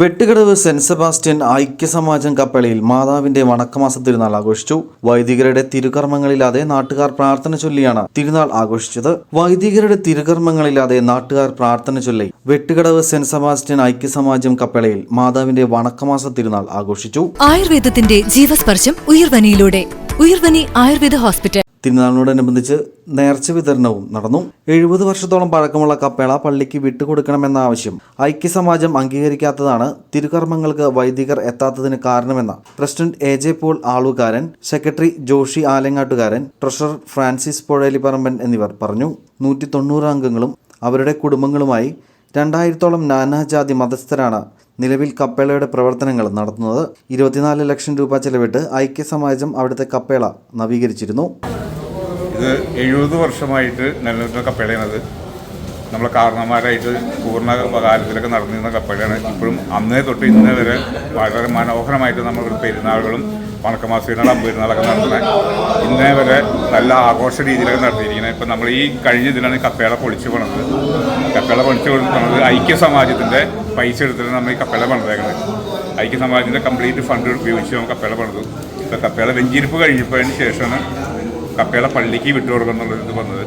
Vettukadavu saint Sebastian ഐക്യസമാജം കപ്പളയിൽ മാതാവിന്റെ വണക്കമാസ തിരുനാൾ ആഘോഷിച്ചു. വൈദികരുടെ തിരുകർമ്മങ്ങളില്ലാതെ നാട്ടുകാർ പ്രാർത്ഥന ചൊല്ലിയാണ് തിരുനാൾ ആഘോഷിച്ചത്. വൈദികരുടെ തിരുകർമ്മങ്ങളില്ലാതെ നാട്ടുകാർ പ്രാർത്ഥന ചൊല്ലി വെട്ടുകടവ് സെന്റ് സെബാസ്റ്റ്യൻ ഐക്യസമാജം കപ്പളയിൽ മാതാവിന്റെ വണക്കമാസ തിരുനാൾ ആഘോഷിച്ചു. ആയുർവേദത്തിന്റെ ജീവസ്പർശം ഉയർവനിയിലൂടെ. ഉയർവനി ആയുർവേദ ഹോസ്പിറ്റൽ. തിരുനാളിനോടനുബന്ധിച്ച് നേർച്ച വിതരണവും നടന്നു. എഴുപത് വർഷത്തോളം പഴക്കമുള്ള കപ്പേള പള്ളിക്ക് വിട്ടുകൊടുക്കണമെന്ന ആവശ്യം ഐക്യസമാജം അംഗീകരിക്കാത്തതാണ് തിരുകർമ്മങ്ങൾക്ക് വൈദികർ എത്താത്തതിന് കാരണമെന്ന പ്രസിഡന്റ് എ ജെ പോൾ ആളുകാരൻ സെക്രട്ടറി ജോഷി ആലങ്ങാട്ടുകാരൻ ട്രഷറർ ഫ്രാൻസിസ് പുഴലിപ്പറമ്പൻ എന്നിവർ പറഞ്ഞു. നൂറ്റി തൊണ്ണൂറ് അംഗങ്ങളും അവരുടെ കുടുംബങ്ങളുമായി രണ്ടായിരത്തോളം നാനാജാതി മതസ്ഥരാണ് നിലവിൽ കപ്പേളയുടെ പ്രവർത്തനങ്ങൾ നടത്തുന്നത്. ഇരുപത്തിനാല് ലക്ഷം രൂപ ചെലവിട്ട് ഐക്യസമാജം അവിടുത്തെ കപ്പേള നവീകരിച്ചിരുന്നു. ഇത് എഴുപത് വർഷമായിട്ട് നിലനിൽക്കുന്ന കപ്പേളയാണത്. നമ്മളെ കാരണന്മാരായിട്ട് പൂർണ കാലത്തിലൊക്കെ നടന്നിരുന്ന കപ്പേളയാണ്. ഇപ്പോഴും അന്നേ തൊട്ട് ഇന്നേ വരെ വളരെ മനോഹരമായിട്ട് നമ്മൾ പെരുന്നാളുകളും വണക്കമാസ പെരുന്നാളും അമ്പെരുന്നാളൊക്കെ നടത്തുന്നത്. ഇന്നേ വരെ നല്ല ആഘോഷ രീതിയിലൊക്കെ നടത്തിയിരിക്കുന്നത്. ഇപ്പം നമ്മൾ ഈ കഴിഞ്ഞ ഇതിലാണ് കപ്പേള പൊളിച്ചു പോണത് കപ്പേള പൊളിച്ചു കൊടുക്കുന്നത് ഐക്യ സമാജത്തിന്റെ പൈസ എടുത്തിട്ട് നമ്മൾ ഈ കപ്പേള പണിതേക്കുന്നത് ഐക്യ സമാജത്തിന്റെ കംപ്ലീറ്റ് ഫണ്ട് ഉപയോഗിച്ച് നമ്മൾ കപ്പേള പണിതു. ഇപ്പം കപ്പേള വെഞ്ചിരിപ്പ് കഴിഞ്ഞപ്പോഴതിന് ശേഷമാണ് കപ്പേള പള്ളിക്ക് വിട്ടുകൊടുക്കുന്നുള്ള ഇത് വന്നത്.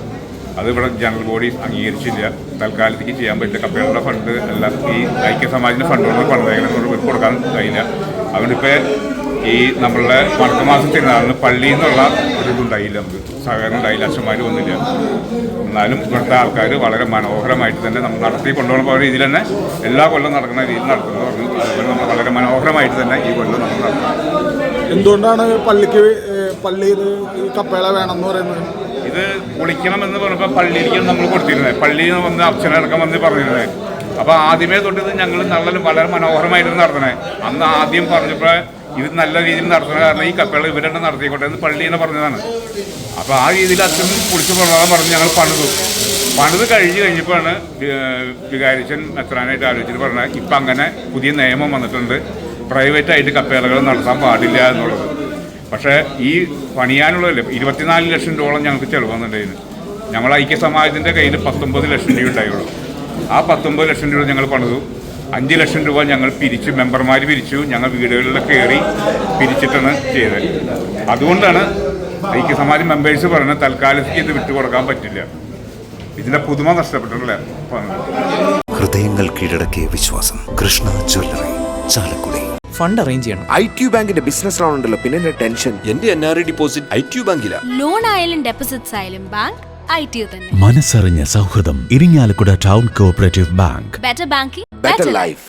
അത് ഇവിടെ ജനറൽ ബോഡി അംഗീകരിച്ചില്ല. തൽക്കാലത്തേക്ക് ചെയ്യാൻ പറ്റില്ല. കപ്പേളയുടെ ഫണ്ട് അല്ല ഈ ഐക്യ സമാജിന്റെ ഫണ്ട് കൊണ്ട് പണിതേകളെ കൊണ്ട് കൊടുക്കാൻ കഴിയില്ല. ഇപ്പോൾ ഈ നമ്മളുടെ വണക്കമാസം തിരുനാളിന് പള്ളിയിൽ നിന്നുള്ള ഒരു ഇതുണ്ടായില്ല നമുക്ക്. സഹകരണം ഉണ്ടായില്ല. അച്ഛന്മാർ വന്നില്ല. എന്നാലും ഇവിടുത്തെ ആൾക്കാർ വളരെ മനോഹരമായിട്ട് തന്നെ നമ്മൾ നടത്തി കൊണ്ടുപോകുന്ന രീതിയിൽ തന്നെ എല്ലാ കൊല്ലം നടക്കുന്ന രീതിയിൽ നടത്തുന്നു അതുപോലെ നമ്മൾ വളരെ മനോഹരമായിട്ട് തന്നെ ഈ കൊല്ലം നമ്മൾ നടത്തുന്നു. എന്തുകൊണ്ടാണ് പള്ളിക്ക് പള്ളിയിൽ ഈ കപ്പേള വേണമെന്ന് പറയുന്നത്. ഇത് കുളിക്കണമെന്ന് പറഞ്ഞപ്പോൾ പള്ളിയിലേക്ക് നമ്മൾ കൊടുത്തിരുന്നത്. പള്ളിയിൽ വന്ന് അച്ഛനടക്കം വന്ന് പറഞ്ഞിരുന്നത്. അപ്പോൾ ആദ്യമേ തൊട്ടിത് ഞങ്ങൾ നല്ല വളരെ മനോഹരമായിട്ട് നടത്തണേ അന്ന് ആദ്യം പറഞ്ഞപ്പോൾ ഇത് നല്ല രീതിയിൽ നടത്തണ കാരണം ഈ കപ്പേള ഇവരെണ്ണം നടത്തിക്കോട്ടെ എന്ന് പള്ളി എന്ന് പറഞ്ഞതാണ്. അപ്പോൾ ആ രീതിയിൽ അച്ഛൻ കുളിച്ച് പോകണമെന്ന് പറഞ്ഞ് ഞങ്ങൾ പണിതു. പണിത് കഴിഞ്ഞ് കഴിഞ്ഞപ്പോഴാണ് വികാരിച്ചൻ മെത്രാനായിട്ട് ആലോചിച്ചിട്ട് പറഞ്ഞത് ഇപ്പം അങ്ങനെ പുതിയ നിയമം വന്നിട്ടുണ്ട്. പ്രൈവറ്റായിട്ട് കപ്പേളകൾ നടത്താൻ പാടില്ല എന്നുള്ളത്. പക്ഷേ ഈ പണിയാനുള്ളതല്ലേ? ഇരുപത്തിനാല് ലക്ഷം രൂപ ഞങ്ങൾക്ക് ചിലവ് വന്നിട്ടുണ്ടായിരുന്നു ഞങ്ങൾ ഐക്യ സമാജത്തിന്റെ കയ്യിൽ പത്തൊമ്പത് ലക്ഷം രൂപ ഉണ്ടായുള്ളൂ. ആ പത്തൊമ്പത് ലക്ഷം രൂപ ഞങ്ങൾ പണിതു. അഞ്ച് ലക്ഷം രൂപ ഞങ്ങൾ പിരിച്ചു മെമ്പർമാർ പിരിച്ചു. ഞങ്ങൾ വീടുകളിലൊക്കെ കയറി പിരിച്ചിട്ടാണ് ചെയ്തത്. അതുകൊണ്ടാണ് ഐക്യ സമാജം മെമ്പേഴ്സ് പറയുന്നത് തൽക്കാലത്തേക്ക് ഇത് വിട്ടുകൊടുക്കാൻ പറ്റില്ല. ഇതിന്റെ പുതുമ നഷ്ടപ്പെട്ടിട്ടില്ല ഹൃദയങ്ങൾ കീഴടക്കിയ വിശ്വാസം. Krishna jewellery Chalakudy. Fund arrange ചെയ്യണം. ഐ ടി ബാങ്കിന്റെ ബിസിനസ് ലോൺ ഉണ്ടല്ലോ പിന്നെ എന്റെ ടെൻഷൻ? എന്റെ N R I deposit I T ബാങ്കില. Loan ആയാലും ഡെപ്പോസിറ്റ്സ് ആയാലും ബാങ്ക് ഐ ടി തന്നെ. മനസ്സറിഞ്ഞ സൗഹൃദം Irinjalakuda town cooperative bank. Better banking better life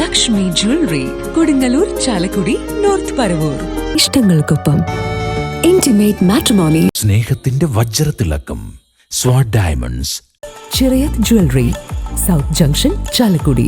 Lakshmi jewellery Kodungallur Chalakudy north Paravur. ഇഷ്ടങ്ങൾക്കൊപ്പം intimate matrimony സ്നേഹത്തിന്റെ വജ്രത്തിളക്കം Swad diamonds Chirayath jewellery south junction Chalakudy.